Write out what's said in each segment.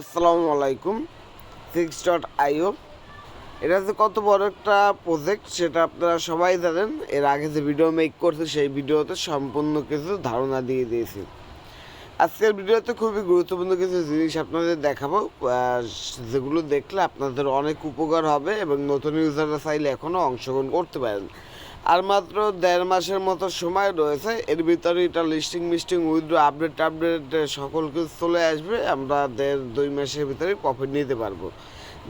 আসসালামু আলাইকুম six dot আইও এটা যে কত বড় একটা প্রজেক্ট সেটা আপনারা সবাই জানেন। এর আগে যে ভিডিও মেক করছে, সেই ভিডিওতে সম্পূর্ণ কিছু ধারণা দিয়ে দিয়েছি। আজকের ভিডিওতে খুবই গুরুত্বপূর্ণ কিছু জিনিস আপনাদের দেখাবো। যেগুলো দেখলে আপনাদের অনেক উপকার হবে এবং নতুন ইউজাররা চাইলে এখনও অংশগ্রহণ করতে পারেন। আর মাত্র দেড় মাসের মতো সময় রয়েছে। এর ভিতরে এটা লিস্টিং মিস্টিং উইথড্র আপডেট আপডেট সকল কিছু চলে আসবে। আমরা দেড় দুই মাসের ভিতরে প্রফিট নিতে পারব।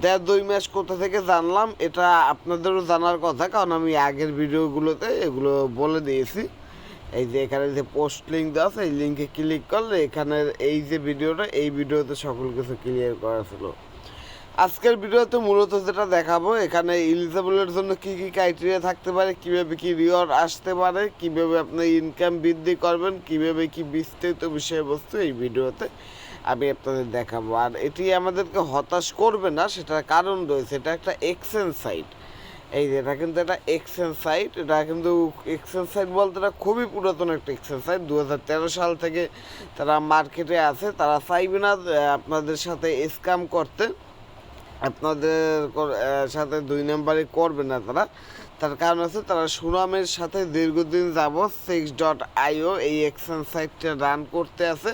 দেড় দুই মাস কোথা থেকে জানলাম, এটা আপনাদেরও জানার কথা, কারণ আমি আগের ভিডিওগুলোতে এগুলো বলে দিয়েছি। এই যে এখানে যে পোস্ট লিঙ্ক দেওয়া আছে, এই লিঙ্কে ক্লিক করলে এখানের এই যে ভিডিওটা, এই ভিডিওতে সকল কিছু ক্লিয়ার করা ছিল। আজকের ভিডিওতে মূলত যেটা দেখাবো, এখানে ইলিজিবলের জন্য কি কি ক্রাইটেরিয়া থাকতে পারে, কীভাবে কি রিওয়ার্ড আসতে পারে, কীভাবে আপনি ইনকাম বৃদ্ধি করবেন, কীভাবে কি বিস্তারিত বিষয়বস্তু এই ভিডিওতে আমি আপনাদের দেখাবো। আর এটি আমাদেরকে হতাশ করবে না, সেটার কারণ রয়েছে, এটা একটা এক্সচেঞ্জ সাইট এই যে, এটা কিন্তু একটা এক্সচেঞ্জ সাইট এটা কিন্তু এক্সচেঞ্জ সাইট বলতে এটা খুবই পুরাতন একটা এক্সচেঞ্জ সাইট দু হাজার তেরো সাল থেকে তারা মার্কেটে আছে, তারা চাইবে না আপনাদের সাথে স্ক্যাম করতে। আপনাদের সাথে দুই নাম্বারই করবে না তারা। তার কারণ হচ্ছে তারা সুনামের সাথে দীর্ঘদিন যাবৎ সিক্স ডট আইও এই এক্সচেঞ্জ সাইটটা রান করতে আছে।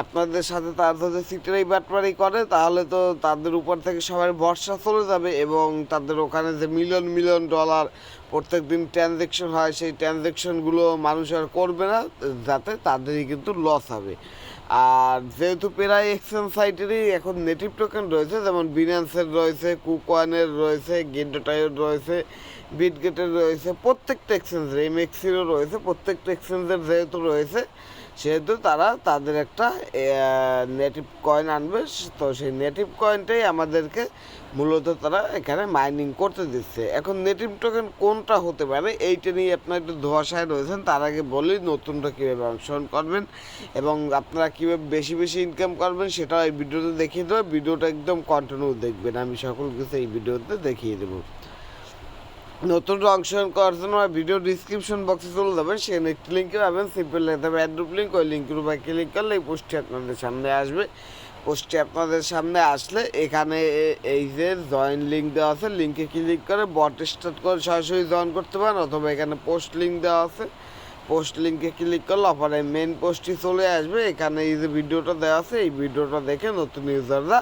আপনাদের সাথে তারা যদি সিটারি বাটপারি করে, তাহলে তো তাদের উপর থেকে সবার ভরসা চলে যাবে এবং তাদের ওখানে যে মিলিয়ন মিলিয়ন ডলার প্রত্যেক দিন ট্রানজ্যাকশন হয়, সেই ট্রানজ্যাকশনগুলো মানুষ আর করবে না, যাতে তাদেরই কিন্তু লস হবে। আর যেহেতু প্রায় এক্সচেঞ্জ সাইটেরই এখন নেটিভ টোকেন রয়েছে, যেমন বিনান্সের রয়েছে কুকওয়ানের রয়েছে গেন্ডোটাইয়ের রয়েছে বিটগেটের রয়েছে, প্রত্যেকটা এক্সচেঞ্জের এমএক্সিরও রয়েছে, প্রত্যেকটা এক্সচেঞ্জের যেহেতু রয়েছে সেহেতু তারা তাদের একটা নেটিভ কয়েন আনবে। তো সেই নেটিভ কয়েনটাই আমাদেরকে মূলত তারা এখানে মাইনিং করতে দিচ্ছে। এখন নেটিভ টোকেন কোনটা হতে পারে, এইটা নিয়ে আপনার একটু ধোয়াশায় রয়েছেন। তার আগে বলি, নতুনটা কীভাবে অংশগ্রহণ করবেন এবং আপনারা কীভাবে বেশি বেশি ইনকাম করবেন, সেটাও এই ভিডিওতে দেখিয়ে দেবো। ভিডিওটা একদম কন্টিনিউ দেখবেন। আমি সকল কিছু এই ভিডিওতে দেখিয়ে দেবো। নতুন অংশগ্রহণ করার জন্য আমার ভিডিও ডিসক্রিপশন বক্সে চলে যাবেন। সেখানে একটি লিঙ্কে পাবেন সিম্পল লিখতে হবে অ্যাড্রুপ লিঙ্ক ওই লিঙ্কের উপর ক্লিক করলে এই পোস্টটি আপনাদের সামনে আসবে। পোস্টটি আপনাদের সামনে আসলে এখানে এই যে জয়েন লিঙ্ক দেওয়া আছে লিঙ্কে ক্লিক করে বট স্টার্ট করে সরাসরি জয়েন করতে পারেন, অথবা এখানে পোস্ট লিঙ্ক দেওয়া আছে। পোস্ট লিঙ্কে ক্লিক করলে অপরে মেন পোস্টটি চলে আসবে। এখানে এই যে ভিডিওটা দেওয়া আছে, এই ভিডিওটা দেখে নতুন ইউজাররা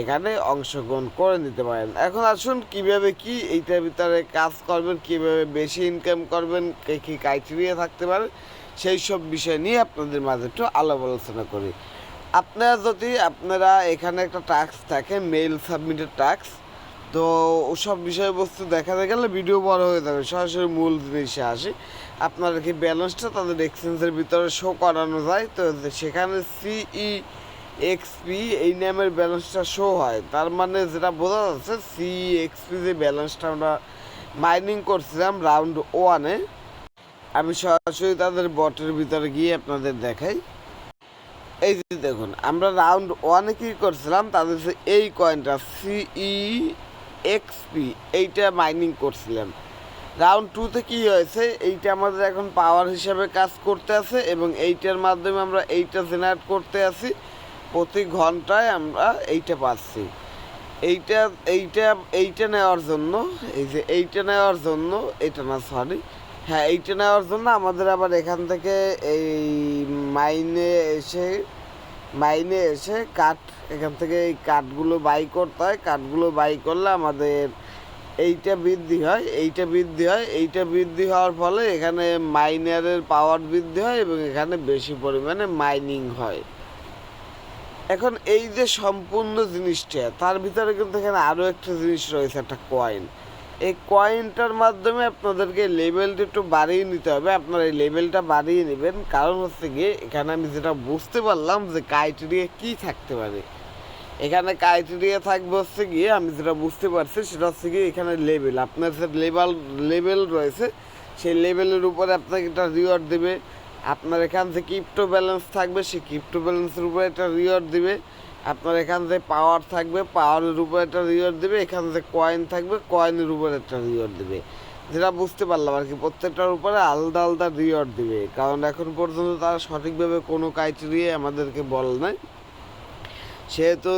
এখানে অংশগ্রহণ করে নিতে পারেন। এখন আসুন কীভাবে কি এইটার ভিতরে কাজ করবেন, কীভাবে বেশি ইনকাম করবেন, কে কী ক্রাইটেরিয়া থাকতে পারে, সেই সব বিষয় নিয়ে আপনাদের মাঝে একটু আলাপ আলোচনা করি। আপনারা যদি, আপনারা এখানে একটা টাস্ক থাকে মেইল সাবমিটের টাস্ক তো ওসব বিষয়বস্তু দেখাতে গেলে ভিডিও বড় হয়ে যাবে। সরাসরি মূল জিনিসে আসি। আপনার কি ব্যালেন্সটা তাদের এক্সচেঞ্জের ভিতরে শো করানো যায়? তো সেখানে সিই এক্সপি এই নামের ব্যালেন্সটা শো হয়। তার মানে যেটা বোঝা যাচ্ছে সি এক্সপি যে ব্যালেন্সটা আমরা মাইনিং করছিলাম রাউন্ড ওয়ানে আমি সরাসরি তাদের বটের ভিতরে গিয়ে আপনাদের দেখাই। এই যে দেখুন, আমরা রাউন্ড ওয়ানে কি করছিলাম? তাদের এই কয়েনটা সিই এক্সপি এইটা মাইনিং করছিলাম। রাউন্ড টুতে কি হয়েছে? এইটা আমাদের এখন পাওয়ার হিসাবে কাজ করতে আছে এবং এইটার মাধ্যমে আমরা এইটা জেনারেট করতে আছি। প্রতি ঘন্টায় আমরা এইটা পাচ্ছি। এইটা এইটা এইটা নেওয়ার জন্য, এই যে এইটা নেওয়ার জন্য, এটা না সরি হ্যাঁ এইটা নেওয়ার জন্য আমাদের আবার এখান থেকে এই মাইনে এসে মাইনে এসে কাঠ এখান থেকে এই কাঠগুলো বাই করতে হয়। কাঠগুলো বাই করলে আমাদের এইটা বৃদ্ধি হয়, এইটা বৃদ্ধি হয়, এইটা বৃদ্ধি হওয়ার ফলে এখানে মাইনারের পাওয়ার বৃদ্ধি হয় এবং এখানে বেশি পরিমাণে মাইনিং হয়। এখন এই যে সম্পূর্ণ জিনিসটা, তার ভিতরে কিন্তু এখানে আরও একটা জিনিস রয়েছে, একটা কয়েন এই কয়েনটার মাধ্যমে আপনাদেরকে লেভেলটা একটু বাড়িয়ে নিতে হবে, আপনারা এই লেভেলটা বাড়িয়ে নেবেন। কারণ হচ্ছে গিয়ে, এখানে আমি যেটা বুঝতে পারলাম যে ক্রাইটেরিয়া কী থাকতে পারে। এখানে ক্রাইটেরিয়া থাকবে হচ্ছে গিয়ে, আমি যেটা বুঝতে পারছি সেটা হচ্ছে গিয়ে এখানে লেভেল আপনার যে লেভেল লেভেল রয়েছে, সেই লেভেলের উপরে আপনাকে একটা রিওয়ার্ড দেবে। আপনার এখান থেকে ক্রিপ্টো ব্যালেন্স থাকবে, সেই ক্রিপ্টো ব্যালেন্সের উপরে একটা রিওয়ার্ড দিবে। আপনার এখান থেকে পাওয়ার থাকবে পাওয়ারের উপরে একটা রিওয়ার্ড দেবে। এখান থেকে কয়েন থাকবে কয়েনের উপরে একটা রিওয়ার্ড দেবে। যেটা বুঝতে পারলাম আর কি, প্রত্যেকটার উপরে আলাদা আলাদা রিওয়ার্ড দিবে। কারণ এখন পর্যন্ত তারা সঠিকভাবে কোনো ক্রাইটেরিয়া আমাদেরকে বলে নাই। সেহেতু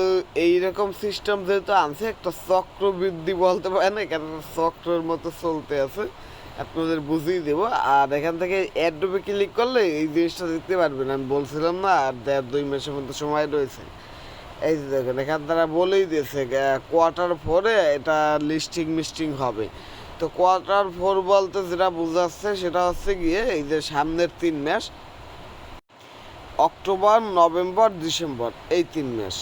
এইরকম সিস্টেম যেহেতু আনছে, একটা চক্র বৃদ্ধি বলতে পারে না একটা চক্রের মতো চলতে আছে। আপনাদের বুঝিয়ে দেবো। আর এখান থেকে অ্যাডোবে ক্লিক করলে এই জিনিসটা দেখতে পারবেন। আমি বলছিলাম না, আর দেড় দুই মাসের মতো সময় রয়েছে। এই যে দেখেন, এখান তারা বলেই দিয়েছে কোয়ার্টার ফোরে এটা লিস্টিং মিস্টিং হবে। তো কোয়ার্টার ফোর বলতে যেটা বোঝাচ্ছে, সেটা হচ্ছে গিয়ে এই যে সামনের তিন মাস অক্টোবর, নভেম্বর, ডিসেম্বর, এই তিন মাস।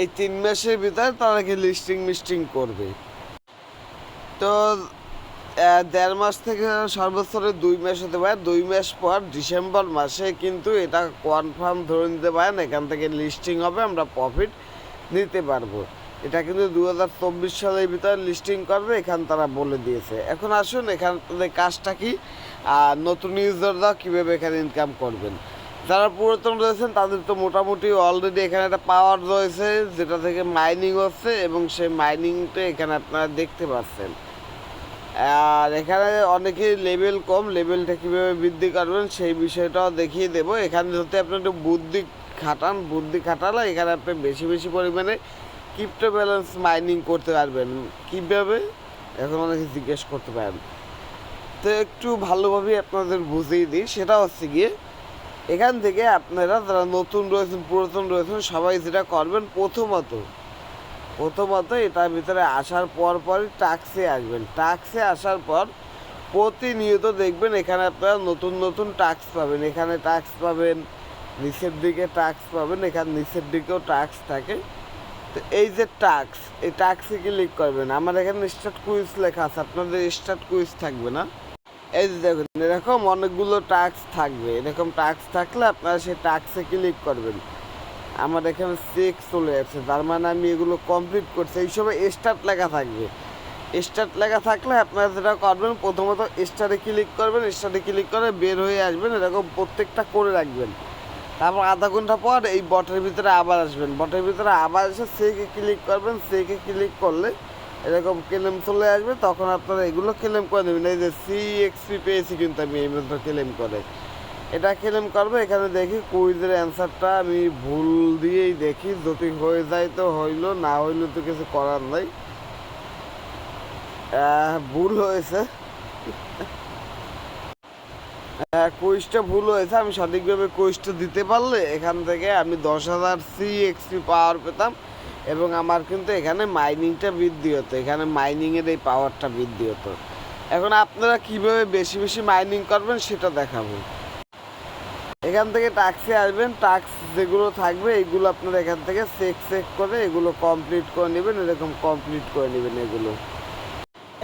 এই তিন মাসের ভিতরে তারা কি লিস্টিং মিস্টিং করবে? তো দেড় মাস থেকে সর্বোচ্চ দুই মাস হতে পারে। দুই মাস পর ডিসেম্বর মাসে কিন্তু এটা কনফার্ম ধরে নিতে পারেন, এখান থেকে লিস্টিং হবে, আমরা প্রফিট নিতে পারব। এটা কিন্তু দু হাজার চব্বিশ সালের ভিতরে লিস্টিং করবে, এখান তারা বলে দিয়েছে। এখন আসুন, এখান কাজটা কি? আর নতুন ইউজাররা কীভাবে এখানে ইনকাম করবেন? যারা পুরাতন রয়েছেন, তাদের তো মোটামুটি অলরেডি এখানে একটা পাওয়ার রয়েছে, যেটা থেকে মাইনিং হচ্ছে এবং সেই মাইনিংটা এখানে আপনারা দেখতে পাচ্ছেন। আর এখানে অনেকেই লেভেল কম লেভেলটা কীভাবে বৃদ্ধি করবেন সেই বিষয়টাও দেখিয়ে দেবো। এখানে যদি আপনি একটু বুদ্ধি খাটান, বুদ্ধি খাটালে এখানে আপনি বেশি বেশি পরিমাণে ক্রিপ্টো ব্যালেন্স মাইনিং করতে পারবেন। কীভাবে? এখন অনেকে জিজ্ঞেস করতে পারেন। তো একটু ভালোভাবে আপনাদের বুঝিয়ে দিই। সেটা হচ্ছে গিয়ে, এখান থেকে আপনারা যারা নতুন রয়েছেন, পুরাতন রয়েছেন, সবাই যেটা করবেন প্রথমত প্রথমত এটার ভিতরে আসার পর পরই টাক্সে আসবেন। টাক্সে আসার পর প্রতিনিয়ত দেখবেন এখানে আপনারা নতুন নতুন টাক্স পাবেন। এখানে টাক্স পাবেন, নিচের দিকে টাক্স পাবেন, এখানে নিচের দিকেও টাক্স থাকে। তো এই যে টাক্স এই টাক্সে ক্লিক করবেন। আমার এখানে স্টার্ট কুইজ লেখা আছে, আপনাদের স্টার্ট কুইজ থাকবে না। এই যে দেখুন, এরকম অনেকগুলো টাক্স থাকবে। এরকম টাক্স থাকলে আপনারা সেই টাক্সে ক্লিক করবেন। আমার এখানে চেক চলে যাচ্ছে, তার মানে আমি এগুলো কমপ্লিট করছি। এই সময় স্টার্ট লেখা থাকবে। স্টার্ট লেখা থাকলে আপনারা যেটা করবেন, প্রথমত স্টারে ক্লিক করবেন স্টারে ক্লিক করে বের হয়ে আসবেন, এরকম প্রত্যেকটা করে রাখবেন। তারপর আধা ঘণ্টা পর এই বটের ভিতরে আবার আসবেন। বটের ভিতরে আবার এসে সেকে ক্লিক করবেন। সেকে ক্লিক করলে এরকম ক্লেম চলে আসবে, তখন আপনারা এগুলো ক্লেম করে নেবেন এই যে সি এক্সপি পেয়েছি কিন্তু আমি এই মাত্র ক্লেম করে। এটা ক্লেম করব, এখানে দেখি কুইজের অ্যান্সারটা আমি ভুল দিয়েই দেখি। যদি হয়ে যায় তো হইল, না হইলে তো কিছু করার নাই। ভুল হয়েছে। হ্যাঁ কুইজটা ভুল হয়েছে। আমি সঠিকভাবে কুইজটা দিতে পারলে এখান থেকে আমি দশ হাজার সি এক্সপি পাওয়ার পেতাম। এবং আমার কিন্তু এখানে মাইনিংটা বৃদ্ধি হতো, এখানে মাইনিংয়ের এই পাওয়ারটা বৃদ্ধি হতো। এখন আপনারা কীভাবে বেশি বেশি মাইনিং করবেন সেটা দেখাবো। এখান থেকে ট্যাক্সে আসবেন ট্যাক্স যেগুলো থাকবে এইগুলো আপনারা এখান থেকে চেক চেক করে এগুলো কমপ্লিট করে নেবেন, এরকম কমপ্লিট করে নেবেন এগুলো।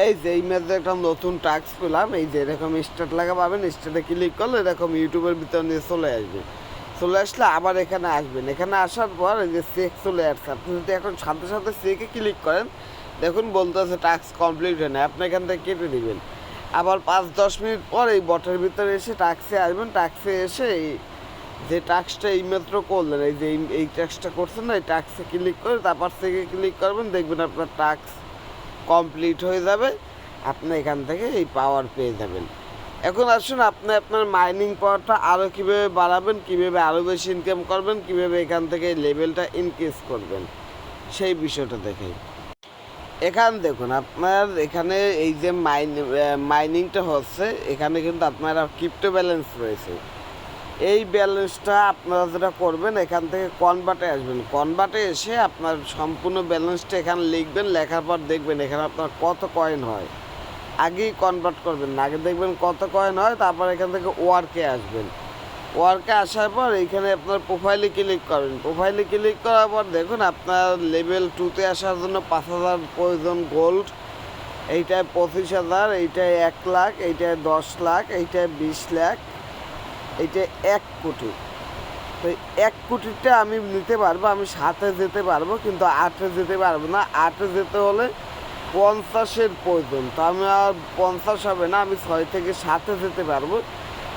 এই যে, এই ম্যাচে একটা নতুন টাস্ক পেলাম, এই যে এরকম স্টার্ট লাগা পাবেন স্টার্টে ক্লিক করলে এরকম ইউটিউবের ভিতর নিয়ে চলে আসবে। চলে আসলে আবার এখানে আসবেন। এখানে আসার পর এই যে চেক চলে আসছে। আপনি যদি এখন সাথে সাথে চেকে ক্লিক করেন, দেখুন বলতে আছে টাস্ক কমপ্লিট হয় না আপনি এখান থেকে কেটে দিবেন। আবার পাঁচ, দশ মিনিট পর এই বটের ভিতরে এসে টাক্সে আসবেন। টাক্সে এসে এই যে টাস্কটা এইমাত্র করলেন, এই যে এই- টাস্কটা করছেন না, এই টাক্সে ক্লিক করে তারপর থেকে ক্লিক করবেন, দেখবেন আপনার টাস্ক কমপ্লিট হয়ে যাবে। আপনি এখান থেকে এই পাওয়ার পেয়ে যাবেন। এখন আসুন, আপনি আপনার মাইনিং পাওয়ারটা আরও কীভাবে বাড়াবেন, কীভাবে আরও বেশি ইনকাম করবেন, কীভাবে এখান থেকে লেভেলটা ইনক্রিজ করবেন, সেই বিষয়টা দেখে এখান দেখুন, আপনার এখানে এই যে মাইন মাইনিংটা হচ্ছে, এখানে কিন্তু আপনারা ক্রিপ্টো ব্যালেন্স রয়েছে। এই ব্যালেন্সটা আপনারা যেটা করবেন, এখান থেকে কনভার্টে আসবেন। কনভার্টে এসে আপনার সম্পূর্ণ ব্যালেন্সটা এখানে লিখবেন, লেখার পর দেখবেন এখানে আপনার কত কয়েন হয়। আগেই কনভার্ট করবেন আগে দেখবেন কত কয়েন হয়, তারপর এখান থেকে ওয়ার্কে আসবেন। ওয়ার্কে আসার পর এইখানে আপনার প্রোফাইলে ক্লিক করবেন। প্রোফাইলে ক্লিক করার পর দেখুন আপনার লেভেল টুতে আসার জন্য পাঁচ হাজার প্রয়োজন গোল্ড এইটায় পঁচিশ হাজার, এইটায় এক লাখ, এইটায় দশ লাখ, এইটায় বিশ লাখ এইটা এক কোটি। তো এক কোটিটা আমি নিতে পারব, আমি সাথে যেতে পারব, কিন্তু আটে যেতে পারব না। আটে যেতে হলে পঞ্চাশের প্রয়োজন। তো আমি আর পঞ্চাশ হবে না, আমি ছয় থেকে সাথে যেতে পারব।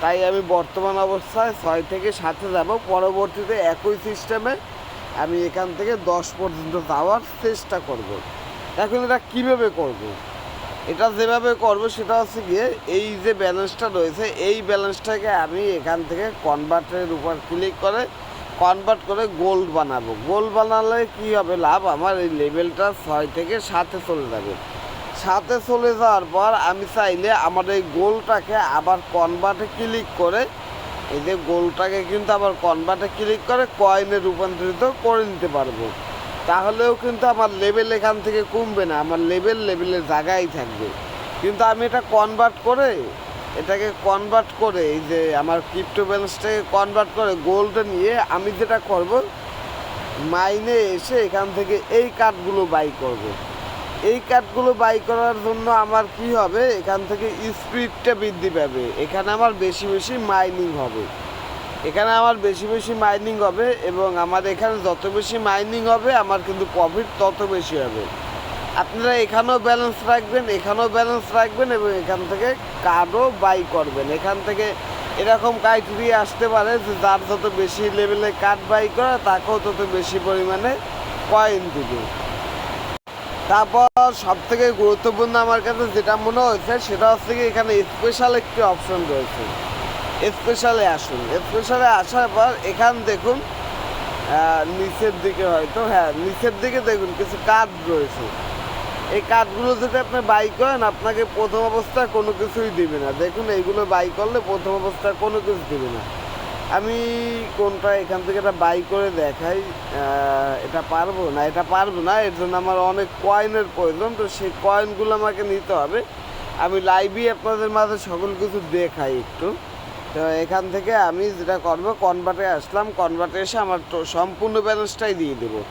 তাই আমি বর্তমান অবস্থায় ছয় থেকে সাথে যাব। পরবর্তীতে একই সিস্টেমে আমি এখান থেকে দশ পর্যন্ত যাওয়ার চেষ্টা করব। এখন এটা কীভাবে করব? এটা যেভাবে করব সেটা হচ্ছে গিয়ে এই যে ব্যালেন্সটা রয়েছে, এই ব্যালেন্সটাকে আমি এখান থেকে কনভার্টের উপর ক্লিক করে কনভার্ট করে গোল্ড বানাবো। গোল্ড বানালে কি হবে? লাভ আমার এই লেভেলটা ছয় থেকে সাতে চলে যাবে। সাথে চলে যাওয়ার পর আমি চাইলে আমার এই গোলটাকে আবার কনভার্টে ক্লিক করে, এই যে গোলটাকে কিন্তু আবার কনভার্টে ক্লিক করে কয়েনে রূপান্তরিত করে নিতে পারব। তাহলেও কিন্তু আমার লেভেল এখান থেকে কমবে না, আমার লেভেল লেভেলের জায়গায় থাকবে। কিন্তু আমি এটা কনভার্ট করে এটাকে কনভার্ট করে, এই যে আমার ক্রিপ্টো ব্যালেন্সটাকে কনভার্ট করে গোল্ডে নিয়ে আমি যেটা করব মাইনে এসে এখান থেকে এই কার্ডগুলো বাই করব। এই কার্ডগুলো বাই করার জন্য আমার কি হবে? এখান থেকে স্পিডটা বৃদ্ধি পাবে। এখানে আমার বেশি বেশি মাইনিং হবে। এখানে আমার বেশি বেশি মাইনিং হবে এবং আমার এখানে যত বেশি মাইনিং হবে, আমার কিন্তু প্রফিট তত বেশি হবে। আপনারা এখানেও ব্যালেন্স রাখবেন, এখানেও ব্যালেন্স রাখবেন এবং এখান থেকে কার্ডও বাই করবেন। এখান থেকে এরকম ক্রাইটেরিয়া আসতে পারে যে যার যত বেশি লেভেলে কার্ড বাই করে তাকেও তত বেশি পরিমাণে কয়েন দিবে। তারপর সব থেকে গুরুত্বপূর্ণ আমার কাছে যেটা মনে হয়েছে, সেটা হচ্ছে কি এখানে স্পেশাল একটি অপশন রয়েছে। স্পেশালে আসুন। স্পেশালে আসার পর এখান দেখুন নিচের দিকে হয়তো হ্যাঁ নিচের দিকে দেখুন, কিছু কার্ড রয়েছে। এই কার্ডগুলো যদি আপনি বাই করেন, আপনাকে প্রথম অবস্থায় কোনো কিছুই দিবে না। দেখুন, এইগুলো বাই করলে প্রথম অবস্থায় কোনো কিছু দিবে না। আমি কোনটা এখান থেকে এটা বাই করে দেখাই এটা পারব না, এটা পারব না, এর জন্য আমার অনেক কয়েনের প্রয়োজন, তো সেই কয়েনগুলো আমাকে নিতে হবে। আমি লাইভই আপনাদের মাঝে সকল কিছু দেখাই একটু। তো এখান থেকে আমি যেটা করব কনভার্টে আসলাম কনভার্টে এসে আমার সম্পূর্ণ ব্যালেন্সটাই দিয়ে দেবো।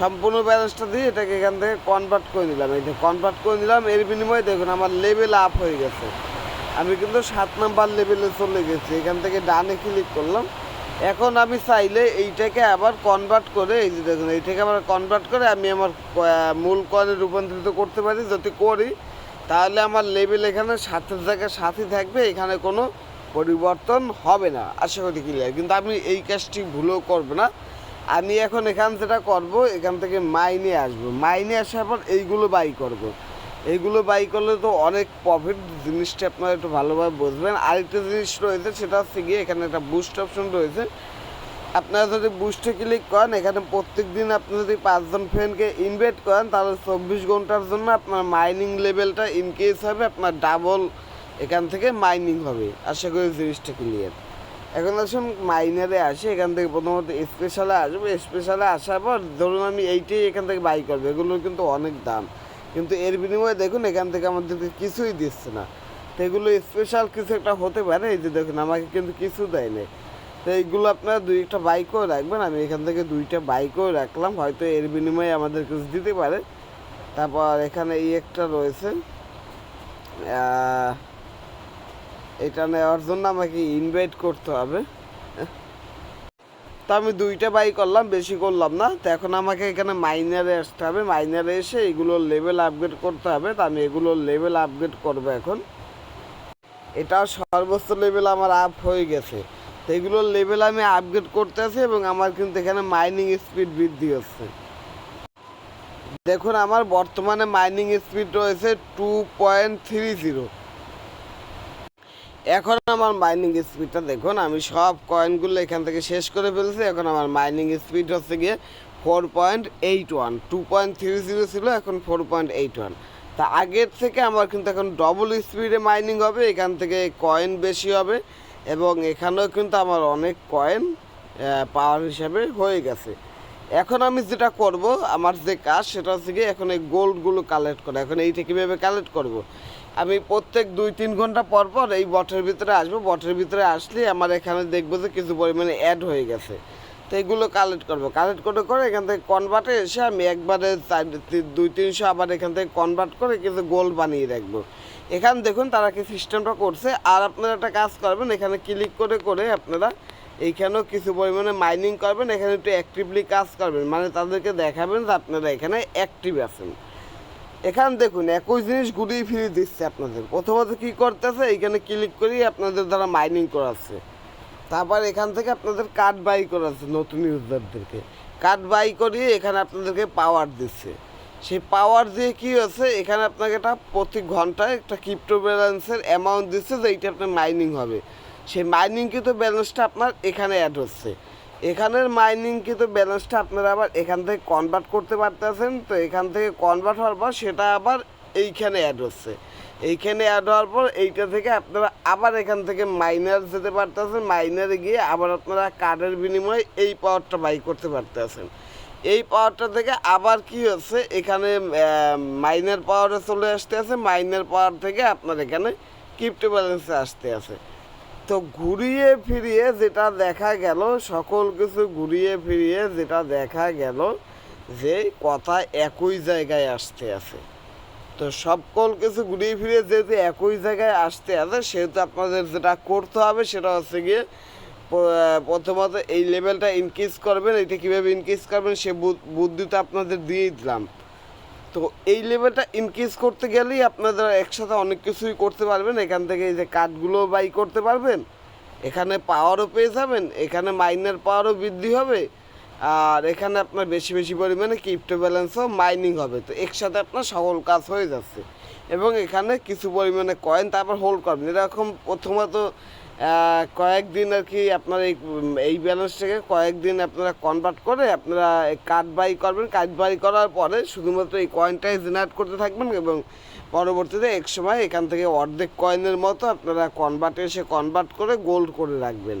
সম্পূর্ণ ব্যালেন্সটা দিয়ে এটাকে এখান থেকে কনভার্ট করে নিলাম। এই কনভার্ট করে নিলাম, এর বিনিময়ে দেখুন আমার লেভেল আপ হয়ে গেছে। আমি কিন্তু সাত নাম্বার লেভেলে চলে গেছি। এখান থেকে ডানে ক্লিক করলাম। এখন আমি চাইলে এইটাকে আবার কনভার্ট করে, এই যে দেখুন, এইটাকে আবার কনভার্ট করে আমি আমার মূল কয়েনে রূপান্তরিত করতে পারি। যদি করি, তাহলে আমার লেভেল এখানে সাতের জায়গায় সাথই থাকবে। এখানে কোনো পরিবর্তন হবে না। আশা করি ক্লিয়ার কিন্তু আমি এই কাজটি ভুলও করব না। আমি এখন এখান যেটা করব, এখান থেকে মাইনে আসব। মাইনে আসার পর এইগুলো বাই করব। এইগুলো বাই করলে তো অনেক প্রফিট জিনিসটা আপনারা একটু ভালোভাবে বুঝবেন। আরেকটা জিনিস রয়েছে, সেটা হচ্ছে গিয়ে এখানে একটা বুস্ট অপশন রয়েছে। আপনারা যদি বুস্টে ক্লিক করেন, এখানে প্রত্যেক দিন আপনি যদি পাঁচজন ফ্রেন্ডকে ইনভাইট করেন, তাহলে চব্বিশ ঘণ্টার জন্য আপনার মাইনিং লেভেলটা ইনক্রিজ হবে, আপনার ডাবল এখান থেকে মাইনিং হবে। আশা করি জিনিসটা ক্লিয়ার এখন আসুন মাইনারে আসে, এখান থেকে প্রথমত স্পেশালে আসব। স্পেশালে আসার পর ধরুন আমি এইটাই এখান থেকে বাই করব এগুলোর কিন্তু অনেক দাম। কিন্তু এর বিনিময়ে দেখুন এখান থেকে আমাদেরকে কিছুই দিচ্ছে না। তো এগুলো স্পেশাল কিছু একটা হতে পারে, এই যে দেখুন আমাকে কিন্তু কিছু দেয় নাই। তো এইগুলো আপনারা দুই একটা বাইকও রাখবেন, আমি এখান থেকে দুইটা বাইকও রাখলাম, হয়তো এর বিনিময়ে আমাদের কিছু দিতে পারে। তারপর এখানে এই একটা রয়েছে এটা নেওয়ার জন্য আমাকে ইনভাইট করতে হবে তো আমি দুইটা বাই করলাম, বেশি করলাম না। তো এখন আমাকে এখানে মাইনারে আসতে হবে। মাইনারে এসে এগুলোর লেভেল আপগ্রেড করতে হবে। তো আমি এগুলোর লেভেল আপগ্রেড করব এখন। এটা সর্বোচ্চ লেভেল আমার আপ হয়ে গেছে। তো এগুলোর লেভেল আমি আপগ্রেড করতে আছি এবং আমার কিন্তু এখানে মাইনিং স্পিড বৃদ্ধি হচ্ছে। দেখুন, আমার বর্তমানে মাইনিং স্পিড রয়েছে টু পয়েন্ট থ্রি জিরো এখন আমার মাইনিং স্পিডটা দেখুন, আমি সব কয়েনগুলো এখান থেকে শেষ করে ফেলছি। এখন আমার মাইনিং স্পিড হচ্ছে গিয়ে four point eight one two point three zero ছিল, এখন ফোর পয়েন্ট এইট ওয়ান তা আগের থেকে আমার কিন্তু এখন ডবল স্পিডে মাইনিং হবে, এখান থেকে কয়েন বেশি হবে, এবং এখানেও কিন্তু আমার অনেক কয়েন পাওয়ার হিসাবে হয়ে গেছে। এখন আমি যেটা করব, আমার যে কাজ সেটা হচ্ছে গিয়ে এখন এই গোল্ডগুলো কালেক্ট করা। এখন এইটা কীভাবে কালেক্ট করব? আমি প্রত্যেক দুই, তিন ঘণ্টা পর পর এই বটের ভিতরে আসব। বটের ভিতরে আসলে আমার এখানে দেখব যে কিছু পরিমাণে অ্যাড হয়ে গেছে। তো এগুলো কালেক্ট করব। কালেক্ট করে করে এখান থেকে কনভার্টে এসে আমি একবারে দুই, তিনশো আবার এখান থেকে কনভার্ট করে কিছু গোল বানিয়ে রাখব। এখান দেখুন তারা কি সিস্টেমটা করছে। আর আপনারা একটা কাজ করবেন, এখানে ক্লিক করে করে আপনারা এইখানেও কিছু পরিমাণে মাইনিং করবেন। এখানে একটু অ্যাক্টিভলি কাজ করবেন। মানে তাদেরকে দেখাবেন যে আপনারা এখানে অ্যাক্টিভ আছেন। এখান দেখুন, একই জিনিস ঘুরিয়ে ফিরিয়ে দিচ্ছে আপনাদের। প্রথমত কি করতেছে এইখানে ক্লিক করেই আপনাদের দ্বারা মাইনিং করাচ্ছে। তারপর এখান থেকে আপনাদের কার্ড বাই করাচ্ছে নতুন ইউজারদেরকে কার্ড বাই করিয়ে এখানে আপনাদেরকে পাওয়ার দিচ্ছে। সেই পাওয়ার দিয়ে কি হচ্ছে, এখানে আপনাকে একটা প্রতি ঘন্টায় একটা ক্রিপ্টো ব্যালেন্সের অ্যামাউন্ট দিচ্ছে যে এইটা আপনার মাইনিং হবে। সেই মাইনিং কিন্তু ব্যালেন্সটা আপনার এখানে অ্যাড হচ্ছে। এখানের মাইনিং কিন্তু ব্যালেন্সটা আপনারা আবার এখান থেকে কনভার্ট করতে পারতেছেন। তো এখান থেকে কনভার্ট হওয়ার পর সেটা আবার এইখানে অ্যাড হচ্ছে। এইখানে অ্যাড হওয়ার পর এইটা থেকে আপনারা আবার এখান থেকে মাইনার যেতে পারতেছেন। মাইনারে গিয়ে আবার আপনারা কার্ডের বিনিময়ে এই পাওয়ারটা বাই করতে পারতেছেন। এই পাওয়ারটা থেকে আবার কি হচ্ছে? এখানে মাইনার পাওয়ারে চলে আসতে আছে মাইনার পাওয়ার থেকে আপনার এখানে ক্রিপ্টো ব্যালেন্সে আসতে আছে। তো ঘুরিয়ে ফিরিয়ে যেটা দেখা গেল, সকল কিছু ঘুরিয়ে ফিরিয়ে যেটা দেখা গেল যে কথা একই জায়গায় আসতে আছে। তো সকল কিছু ঘুরিয়ে ফিরিয়ে যেহেতু একই জায়গায় আসতে আছে, সেহেতু আপনাদের যেটা করতে হবে সেটা হচ্ছে গিয়ে প্রথমত এই লেভেলটা ইনক্রিজ করবেন। এটা কীভাবে ইনক্রিজ করবেন সে বুদ- বুদ্ধিটা আপনাদের দিয়েই দিলাম। তো এই লেভেলটা ইনক্রিজ করতে গেলেই আপনারা একসাথে অনেক কিছুই করতে পারবেন। এখান থেকে এই যে কার্ডগুলো বাই করতে পারবেন, এখানে পাওয়ারও পেয়ে যাবেন, এখানে মাইনের পাওয়ারও বৃদ্ধি হবে, আর এখানে আপনার বেশি বেশি পরিমাণে ক্রিপ্টো ব্যালেন্সও মাইনিং হবে। তো একসাথে আপনার সকল কাজ হয়ে যাচ্ছে। এবং এখানে কিছু পরিমাণে কয়েন তারপর হোল্ড করবেন। এরকম প্রথমত কয়েকদিন আর কি আপনার এই এই ব্যালেন্সটাকে কয়েকদিন আপনারা কনভার্ট করে আপনারা কার্ড বাই করবেন। কার্ড বাই করার পরে শুধুমাত্র এই কয়েনটাই জেনারেট করতে থাকবেন এবং পরবর্তীতে এক সময় এখান থেকে অর্ধেক কয়েনের মতো আপনারা কনভার্টে এসে কনভার্ট করে গোল্ড করে রাখবেন।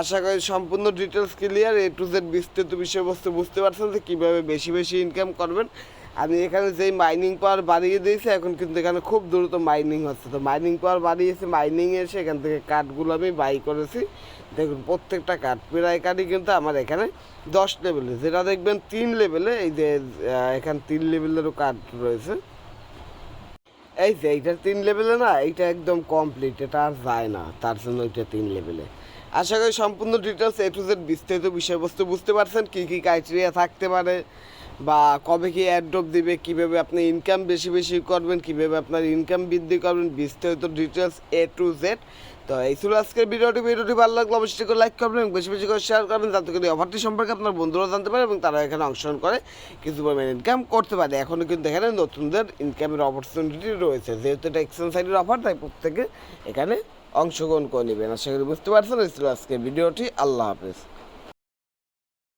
আশা করি সম্পূর্ণ details clear A to Z বিস্তৃত বিষয়বস্তু বুঝতে পারছেন যে কীভাবে বেশি বেশি ইনকাম করবেন। আমি এখানে যেই মাইনিং পাওয়ার বাড়িয়ে দিয়েছি, এখন কিন্তু এখানে খুব দ্রুত মাইনিং হচ্ছে। তো মাইনিং পাওয়ার বাড়িয়েছে মাইনিং এসে এখান থেকে কাঠগুলো আমি বাই করেছি। দেখুন, প্রত্যেকটা কাঠ, প্রায় কাঠই কিন্তু আমার এখানে দশ লেভেলে যেটা দেখবেন, তিন লেভেলে এই যে এখানে তিন লেভেলেরও কাঠ রয়েছে। এই যে, এইটা তিন লেভেলে না, এইটা একদম কমপ্লিট এটা আর যায় না। তার জন্য এটা তিন লেভেলে আশা করি সম্পূর্ণ ডিটেলস এ টু জেড বিস্তারিত বিষয়বস্তু বুঝতে পারছেন, কী কী ক্রাইটেরিয়া থাকতে পারে। বা কবে কি অ্যাড্রপ দিবে, কীভাবে আপনি ইনকাম বেশি বেশি করবেন, কীভাবে আপনার ইনকাম বৃদ্ধি করবেন, বিস্তারিত ডিটেলস এ টু জেড তো এই ছিল আজকের ভিডিওটি। ভিডিওটি ভালো লাগলে অবশ্যই করে লাইক করবেন এবং বেশি বেশি করে শেয়ার করবেন, যাতে করে অফারটি সম্পর্কে আপনার বন্ধুরাও জানতে পারে এবং তারা এখানে অংশগ্রহণ করে কিছু পরিমাণ ইনকাম করতে পারে। এখনও কিন্তু এখানে নতুনদের ইনকামের অপরচুনিটি রয়েছে। যেহেতু এটা এক্সচেঞ্জ সাইডের অফার তাই প্রত্যেকে এখানে অংশগ্রহণ করে নেবেন। আশা করি বুঝতে পারছেন, এই ছিল আজকের ভিডিওটি। আল্লাহ হাফেজ।